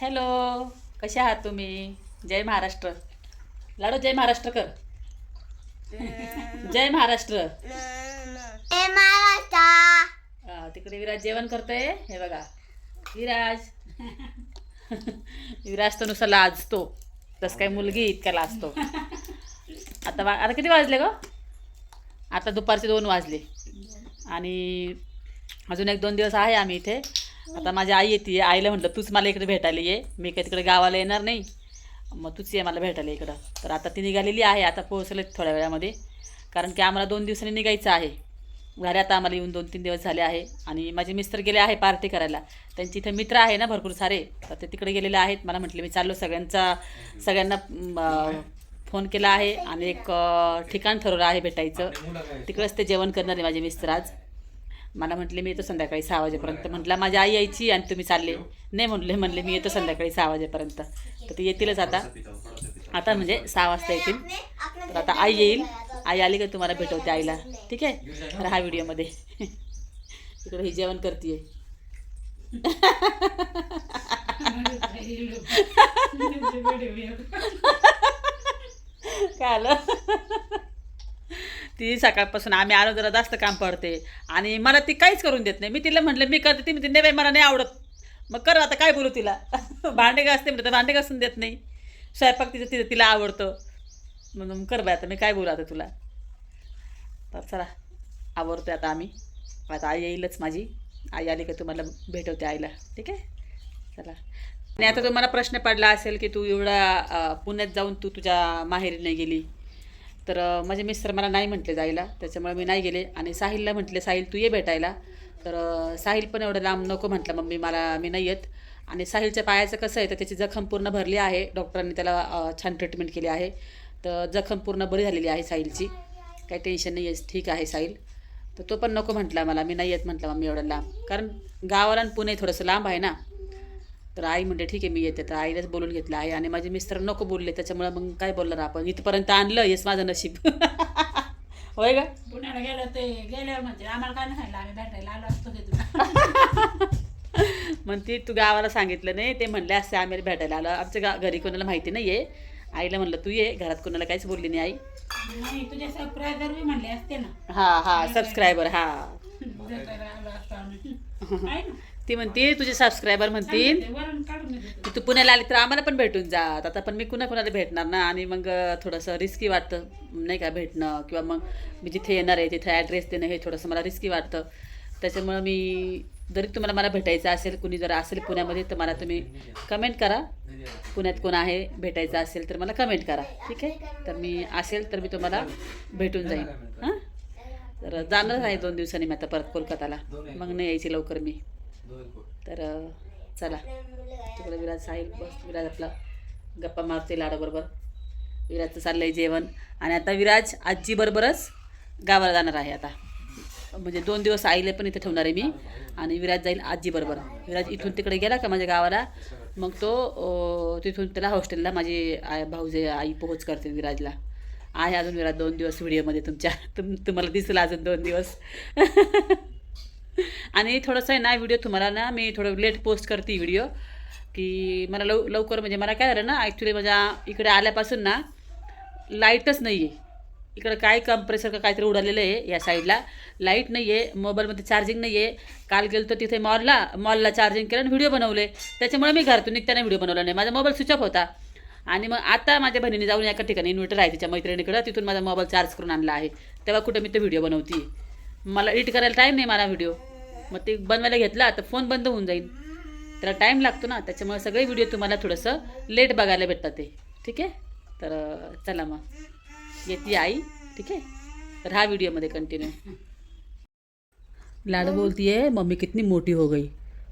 Hello कसे आहात तुम्ही? जय महाराष्ट्र. लाडो जय महाराष्ट्र कर. जय महाराष्ट्र. ए महाराष्ट्र. हा, तिकडे विराज जेवण करतोय. हे बघा. विराज. विराज तर नुसता लाजतो. तसं काय मुलगी इतका लाजतो. आता वा आता किती वाजले ग? आता दुपारचे दोन वाजले. आणि अजून एक दोन दिवस आहे आम्ही इथे. आता माझी आई येते आईला म्हटलं तूच मला इकडे भेटायला ये. मी काही तिकडे गावाला येणार नाही. मग तूच ये मला भेटायला इकडं. तर आता ती निघालेली आहे आता पोहोचले थोड्या वेळामध्ये. कारण की आम्हाला दोन दिवसांनी निघायचं आहे. घरी आता आम्हाला येऊन दोन तीन दिवस झाले आहे. आणि माझे मिस्टर गेले आहे पार्टी करायला. त्यांची इथे मित्र आहे ना भरपूर सारे. तर ते तिकडे गेलेले आहेत. मला म्हटले मी चाललो सगळ्यांचा सगळ्यांना फोन केला आहे. आणि एक ठिकाण ठरवलं आहे भेटायचं. तिकडंच ते जेवण करणार आहे माझे मिस्टर आज. मला म्हटले मी येतो संध्याकाळी सहा वाजेपर्यंत. म्हटलं माझी आई यायची आणि तुम्ही चालले. नाही म्हटले म्हणले मी येतो संध्याकाळी सहा वाजेपर्यंत. तर ते येतीलच आता. आता म्हणजे सहा वाजता येतील. तर आता आई येईल. आई आली का तुम्हाला भेटवते आईला. ठीक आहे? तर हा व्हिडिओमध्ये. इकडे ही जेवण करते काय आलं? ती सकाळपासून आम्ही आलो जरा जास्त काम पडते. आणि मला ती काहीच करून देत नाही. मी तिला म्हटलं मी करते. ती म्हणते नाही बाई मला नाही आवडत. मग कर आता काय बोलू तिला? भांडे घासते म्हणते भांडे घासून देत नाही. स्वयंपाक तिचं तिचं तिला आवडतं. म्हणून कर बाय आता मी काय बोलू आता तुला. तर चला आवडतो आता आम्ही. आता आई येईलच माझी. आई आली का तुम्हाला भेटवते आईला. ठीक आहे? चला. आणि आता तुम्हाला प्रश्न पडला असेल की तू एवढा पुण्यात जाऊन तू तुझ्या माहेरी नाही गेली. तर माझे मिस्टर मला नाही म्हटले जायला त्याच्यामुळे मी नाही गेले. आणि साहिलला म्हटले साहिल तू ये भेटायला. तर साहिल पण एवढं लांब नको म्हटलं मम्मी मला मी नाही येत. आणि साहिलच्या पायाचं कसं आहे तर त्याची जखम पूर्ण भरली आहे. डॉक्टरांनी त्याला छान ट्रीटमेंट केली आहे. तर जखम पूर्ण बरी झालेली आहे साहिलची. काही टेन्शन नाही आहे ठीक आहे साहिल. तर तो पण नको म्हटला मला मी नाही येत म्हटलं मम्मी एवढं लांब. कारण गावाला आणि पुणे थोडंसं लांब आहे ना. तर आई म्हणते ठीक आहे मी येते. तर आईलाच बोलून घेतलं आहे आणि माझे मिस्टर नको बोलले त्याच्यामुळे मग काय बोलणार आपण? इथपर्यंत आणलं हेच माझं नशीब. होय का? पुण्याला गेलं ते गेल्यावर म्हणजे आम्हाला काय नाही आम्ही भेटायला आलो असतो तुला म्हणते तू गावाला सांगितलं नाही ते म्हणले असते आम्ही भेटायला आलो. आमच्या गा घरी कोणाला माहिती नाही आहे आईला म्हणलं तू ये घरात कोणाला काहीच बोलली नाही आई. नाही तुझे सरप्रायझर बी म्हणले असते ना. हा हा सबस्क्रायबर हा. भेटायला आलो असतो आम्ही. आहे ना? ती म्हणते तुझे सबस्क्रायबर म्हणतील. ते पुण्याला आली तर आम्हाला पण भेटून जात आता पण मी कुणा कुणाला भेटणार ना? आणि मग थोडंसं रिस्की वाटतं. नाही का भेटणं? किंवा मग मी जिथे येणार आहे तिथे ॲड्रेस देणं हे थोडंसं मला रिस्की वाटतं. त्याच्यामुळं मी जरी तुम्हाला मला भेटायचं असेल कुणी जर असेल पुण्यामध्ये तर मला तुम्ही कमेंट करा. पुण्यात कोण आहे भेटायचं असेल तर मला कमेंट करा. ठीक आहे? तर मी असेल तर मी तुम्हाला भेटून जाईन. हां? तर जाणार आहे दोन दिवसांनी मी आता परत कोलकाताला. मग नाही यायची लवकर मी. तर चला. तिकडे विराज साहिल बस विराज आपला गप्पा मारते लाडाबरोबर विराजचं चाललं आहे जेवण. आणि आता विराज आजीबरोबरच गावाला जाणार आहे आता. म्हणजे दोन दिवस आईला पण इथे ठेवणार आहे मी. आणि विराज जाईल आजीबरोबर विराज इथून तिकडे गेला का माझ्या गावाला? मग तो तिथून त्याला हॉस्टेलला माझी आय भाऊजे आई पोहोच करते विराजला. आहे अजून विराज दोन दिवस व्हिडिओमध्ये तुमच्या. तुम तुम्हाला दिसला अजून दोन दिवस. आणि थोडंसं आहे ना व्हिडिओ तुम्हाला ना मी थोडं लेट पोस्ट करते व्हिडिओ की मला लव लवकर म्हणजे मला काय झालं ना ॲक्च्युली माझ्या इकडे आल्यापासून ना लाईटच नाही आहे इकडं काय कंप्रेसर का काहीतरी उडालेलं आहे या साईडला लाइट नाही आहे मोबाईलमध्ये चार्जिंग नाही आहे काल गेलो तर तिथे मॉलला मॉलला चार्जिंग केलं आणि व्हिडिओ बनवले. त्याच्यामुळे मी घरातून निघताना व्हिडिओ बनवला नाही. माझा मोबाईल स्विच ऑफ होता. आणि मग आता माझ्या बहिणीने जाऊन एका ठिकाणी इन्व्हर्टर आहे तिच्या मैत्रिणीकडं. तिथून माझा मोबाईल चार्ज करून आणला आहे. तेव्हा कुठं मी तो व्हिडिओ बनवते मला एडिट करायला टाईम नाही मला व्हिडिओ मग ते बनवायला घेतला तर फोन बंद होऊन जाईल. त्याला टाईम लागतो ना त्याच्यामुळे सगळे व्हिडिओ तुम्हाला थोडंसं लेट बघायला भेटतात ते. ठीक आहे? तर चला मग. येते आई. ठीक आहे? तर हा व्हिडिओमध्ये कंटिन्यू लाड बोलती है मम्मी कितनी मोटी हो गई.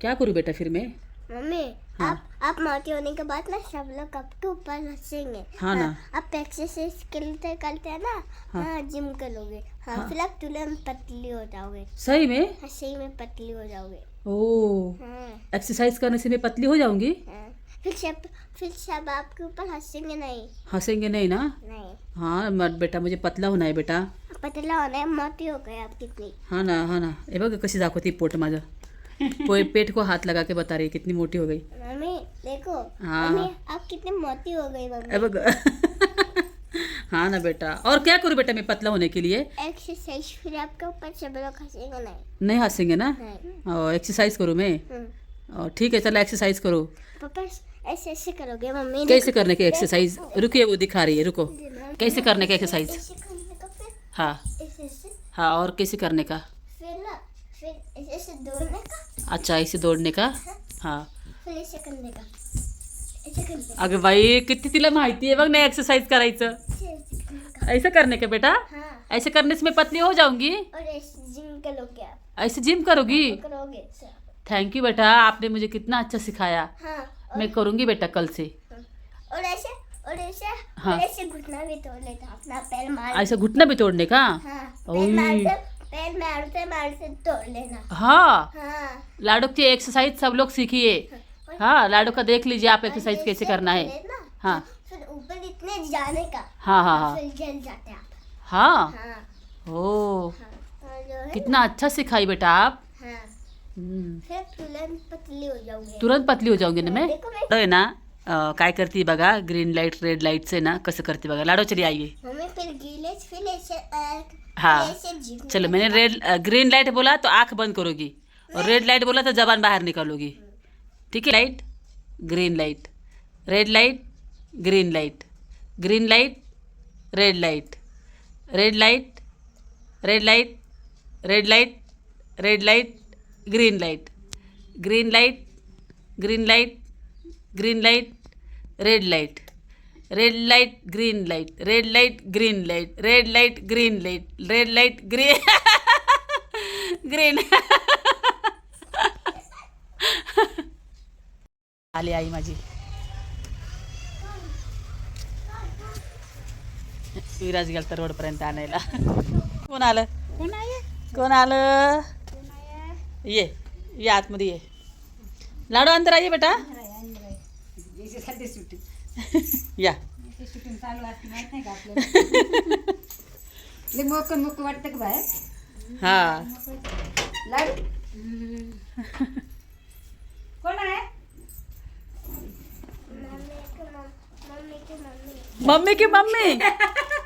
क्या करूँ बेटा फिर मैं? मम्मी हाँ। आप आप मोटी होने के बाद ना सब लोग आपके ऊपर हंसेंगे। हाँ ना। आप एक्सरसाइज करते करते हैं ना। हाँ। हाँ जिम करोगे। हाँ हाँ। फिर आप तुरंत पतली हो जाओगे। सही में? हाँ, सही में पतली हो जाओगे। ओ हाँ। एक्सरसाइज करने से मैं पतली हो जाऊँगी? हाँ। फिर सब फिर सब आपके ऊपर हंसेंगे नहीं। हंसेंगे नहीं ना? नहीं। हाँ मग बेटा मुझे पतला होना है बेटा। पतला होना है मोटी हो गए आप कितनी। हा ना हा ना। हे बघ कशी दाखवते पोट माझं। पोए पेट को हाथ लगा के बता रही है कितनी मोटी हो गई। मम्मी देखो हाँ। मम्मी आप कितनी मोटी हो गई मम्मी। हाँ ना बेटा। और क्या करूँ बेटा मैं पतला होने के लिए? एक्सरसाइज फिर आपके ऊपर सब लोग हंसेंगे नहीं। नहीं हंसेंगे ना? और एक्सरसाइज करूँ मैं? हम्म। और ठीक है चलो एक्सरसाइज करो। पापा ऐसे ऐसे करोगे मम्मी? कैसे करने की एक्सरसाइज रुकिए वो दिखा रही है रुको। कैसे करने का एक्सरसाइज हाँ। हाँ और कैसे करने का? फिर ना फिर ऐसे ऐसे दौड़ने का। अच्छा ऐसे दौड़ने का? हाँ। फिर करने का। ऐसे करने का। अगं बाई किती तिला माहिती आहे बघ ना एक्सरसाइज करायचं। ऐसे ऐसे करने का बेटा? हाँ। ऐसे करने से मैं पतली हो जाऊँगी। और ऐसे जिम करोगे ऐसे जिम करोगी? करोगे थैंक यू बेटा आपने मुझे कितना अच्छा सिखाया। हाँ मैं करूँगी बेटा कल से। और ऐसे और ऐसे हाँ। और ऐसे घुटना भी तोड़ लेता अपना पैर मार ऐसा घुटना भी तोड़ने का? हाँ मारते तोड़ लेना। हाँ। हाँ। लाडो की एक्सरसाइज सब लोग सीखिए। हाँ लाडो का देख लीजिए आप एक्सरसाइज कैसे करना है। हाँ। फिर ऊपर इतने जाने का। हाँ हाँ हाँ। जल जाते आप। हाँ। हाँ। ओ। हाँ और कितना अच्छा सिखाई बेटा आप। हाँ। हम्म. फिर तुरंत पतली हो जाऊँगी। तुरंत पतली हो जाऊँगी ना मैं? देखो मैं लाडो आहे ना? काय करते बघा? ग्रीन लाइट रेड लाईटचं आहे ना? कसं करते बघा? लाडो चली आइए मम्मी फिर गीले फिर ऐसे अ, हाँ. चलो मैंने रेड ग्रीन लाइट बोला तो आंख बंद करोगी. और रेड लाइट बोला तो जबान बाहर निकालोगी. ठीक है light green light red light green light green light red light red light red light red light red light green light green light green light green light red light red light green light red light green light red light green light red light green green आली आई माझी. विराज गेल तर रोडपर्यंत आणायला. कोण आलं? कोण आहे? कोण आलं? ये ये आतमध्ये ये. लाडू अंतर आहे बेटा. या. शूटिंग चालू असते माहित नाही का आपल्याला? लय मोकन मोक वाटतं का बाहेर? हा. लाडू. कोण आहे? मम्मी की मम्मी. मम्मी की मम्मी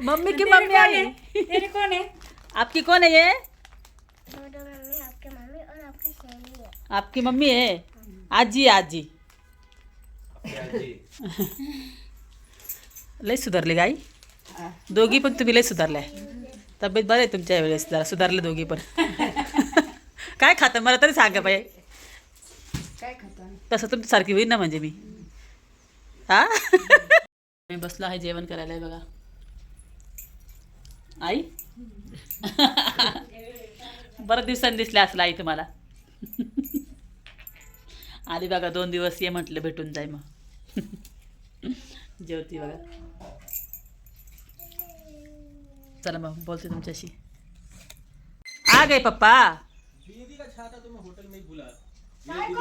मम्मी की मम्मी आई. तेरे कोण आहे? आपकी कौन है ये? दोनों मम्मी आपके मम्मी और आपकी सहेली है आपकी मम्मी है आजी. आजी. लय सुधारले गाई. दोघी पण तुम्ही लय सुधारल्या. तब्येत बरं आहे तुमच्या वेळेस जरा सुधारले दोघी पण. काय खातं? मला तरी सांगा बाई. काय खातो? तसं तुमच्यासारखी होईल ना म्हणजे मी. हा? मी बसलो आहे जेवण करायला आहे बघा. आई? बरं दिवसांनी दिसल्या असलं आई तुम्हाला. आली बघा दोन दिवस ये म्हटलं भेटून जाय मग. जेवती बघा. चला मग बोलते तुमच्याशी. आ गए पप्पा.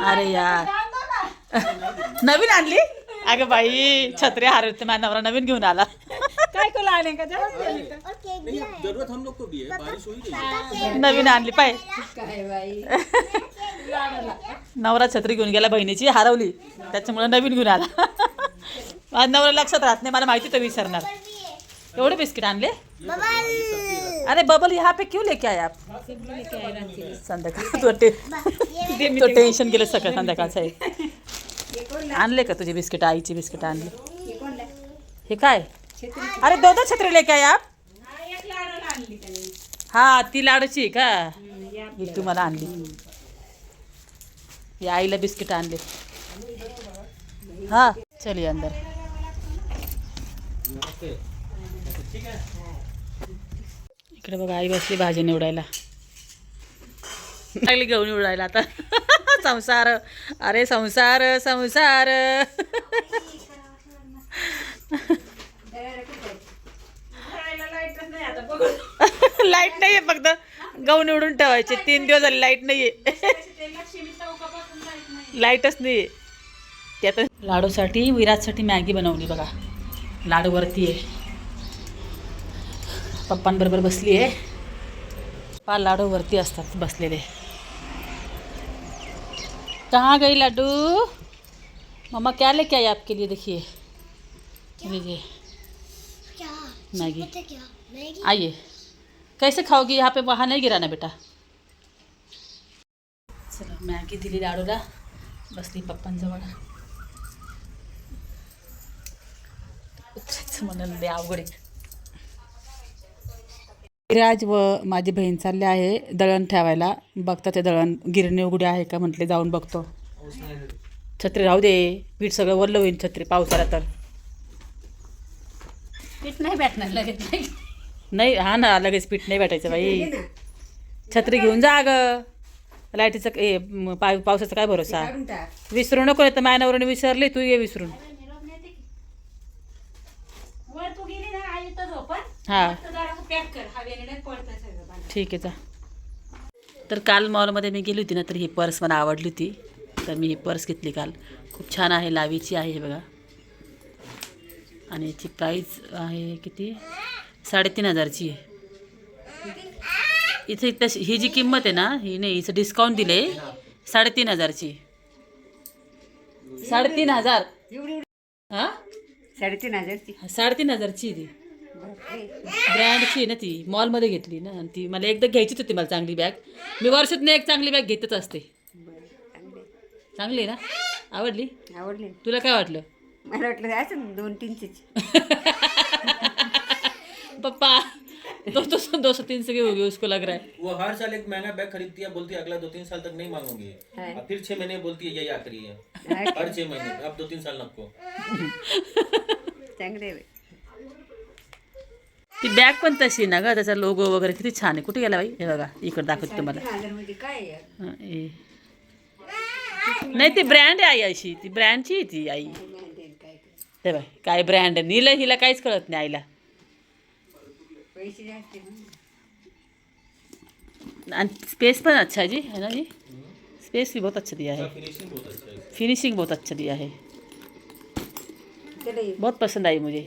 अरे यार. नवीन आणली? अगं बाई छत्री हारवते माझा नवरा नवीन घेऊन आला. काय कोला आले का? जाऊ दे. और केक भी जरूरत हम लोग को भी है बारिश हुई नहीं नवीन आणली पाय. काय बाई? नवरा छत्री घेऊन गेला बहिणीची हरवली. त्याच्यामुळे नवीन घेऊन आला. नवरा लक्षात राहत नाही मला माहिती तर विसरणार. एवढे बिस्किट आणले? बबल. अरे बबल यहाँ पे क्यों लेके आए आप? संध्याकाळ तो टेन्शन गेलं सकाळ संध्याकाळचं आहे आणले का तुझे बिस्किट आईची बिस्किट आणली? हे काय? अरे दो दो छत्री लेके आए आप? हा ती लाडूची का? ही तुम्हाला आणली. या आईला बिस्किट आणले. हा चलिए अंदर. इकडे बघा आई बसली भाजी निवडायला. लागली घेऊन निवडायला आता. संसार अरे संसार संसार. नाही लाइट नाहीये फक्त. गहू निवडून ठेवायचे. तीन दिवस झाले लाइट नाहीये. लाईटच नाही ते लाडूसाठी विराजसाठी मॅगी बनवली बघा. लाडू वरती आहे. पप्पांबरोबर बसली आहे. पप्पा लाडू वरती असतात बसलेले. कहाँ गई लाडू? मम्मा क्या लेके आई आपके लिए देखिए. लीजिए. मैगी. मैगी? आइए. कैसे खाओगी? यहाँ पे वहाँ नाही गिरा ना बेटा. चला मॅगी दिली लाडूला. बसली पप्पांजवळ उतरायचं म्हणाल अवघड. विराज व माझी बहीण चालले आहे दळण ठेवायला. बघता ते दळण गिरणी उघडी आहे का म्हटले जाऊन बघतो. छत्री राहू दे. पीठ सगळं वरलं होईल छत्री पाऊस आला तर. पीठ नाही भेटणार लगेच. नाही नाही हा ना लगेच पीठ नाही भेटायचं बाई. छत्री घेऊन जा ग. लाईटीचं पावसाचा काय भरोसा? विसरू नको तर मायनावरून विसरली तू ये विसरून वर तू गेली ना आई तर झोपत हा. तर जरा पॅक कर हवेने नाही पडतं सगळं बाहेर. ठीक आहे जा. तर काल मॉलमध्ये मी गेली होती ना तर ही पर्स मला आवडली होती. तर मी ही पर्स घेतली काल. खूप छान आहे लावीची आहे हे बघा. आणि याची प्राईस आहे किती? साडेतीन हजारची आहे. इथे तशी ही जी किंमत आहे ना ही नाही हिचं डिस्काउंट दिले साडेतीन हजारची. साडेतीन हजार. हां? साडेतीन हजारची. साडेतीन हजारची आहे ती. ब्रँडची आहे ना ती. मॉलमध्ये घेतली ना. आणि ती मला एकदा घ्यायचीच होती मला चांगली बॅग. मी वर्षातून एक चांगली बॅग घेतच असते. चांगले आहे ना? आवडली? आवडले. तुला काय वाटलं? मला वाटलं असं दोन तीनशेची. पप्पा दो दो सौ दो सौ तीन सौ की होगी उसको लग रहा है वो हर साल एक महंगा बैग खरीदती है बोलती है अगला दो तीन साल तक नहीं मांगूंगी। अब फिर छह महीने बोलती है यही आखिरी है। हर छह महीने अब दो तीन साल नको चांगले. ती बॅग पण तशी आहे ना ग त्याचा लोगो वगैरे किती छान आहे. कुठे गेला बाई? हे बघा इकडे दाखवते तुम्हाला. नाही ती ब्रँड आहे आई अशी. ती ब्रँडची आहे ती आई. ते. बाय काय ब्रँड आहे. नीला हिला काहीच कळत नाही आईला. आणि स्पेस पण अच्छा जी है ना जी? स्पेस भी बहुत अच्छा दिया है. फिनिशिंग बहुत अच्छा है फिनिशिंग बहुत अच्छा दिया है. बहुत पसंद आई मुझे।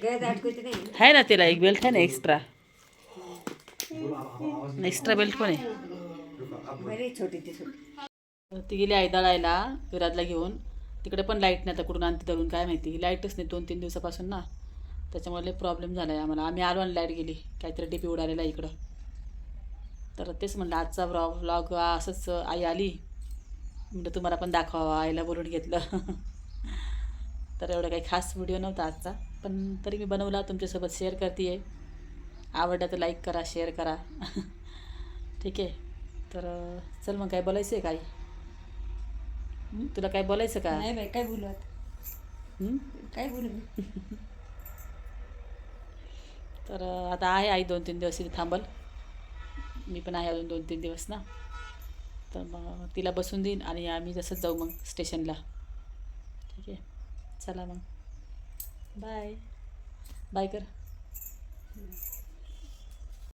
है। ना तेरा एक बेल्ट है ना एक्स्ट्रा एक्स्ट्रा बेल्ट पण आहे ते गेली आई दळायला विराजला घेऊन. तिकडे पण लाइट नाही आता कुठून आणते दळून काय माहिती? लाईटच नाही दोन तीन दिवसापासून ना. त्याच्यामुळे लय प्रॉब्लेम झाला आहे आम्हाला. आम्ही आलो आणि लाइट गेली. काहीतरी टिपी उडालेला इकडं. तर तेच म्हणलं आजचा व्लॉ व्लॉग असंच आई आली. म्हणजे तुम्हाला पण दाखवावा आईला बोलून घेतलं. तर एवढा काही खास व्हिडिओ नव्हता आजचा. पण तरी मी बनवला तुमच्यासोबत शेअर करते आहे आवडला तर लाईक करा शेअर करा. ठीक आहे. तर चल मग काय बोलायचं आहे काय? हं? तुला काय बोलायचं का? नाही बाई काय बोलू आता? हं? काय बोलू? तर आता आहे आई दोन तीन दिवस इथे थांबल. मी पण आहे अजून दोन तीन दिवस ना. तर मग तिला बसून देईन आणि आम्ही जसंच जाऊ मग स्टेशनला चला मग. बाय बाय कर.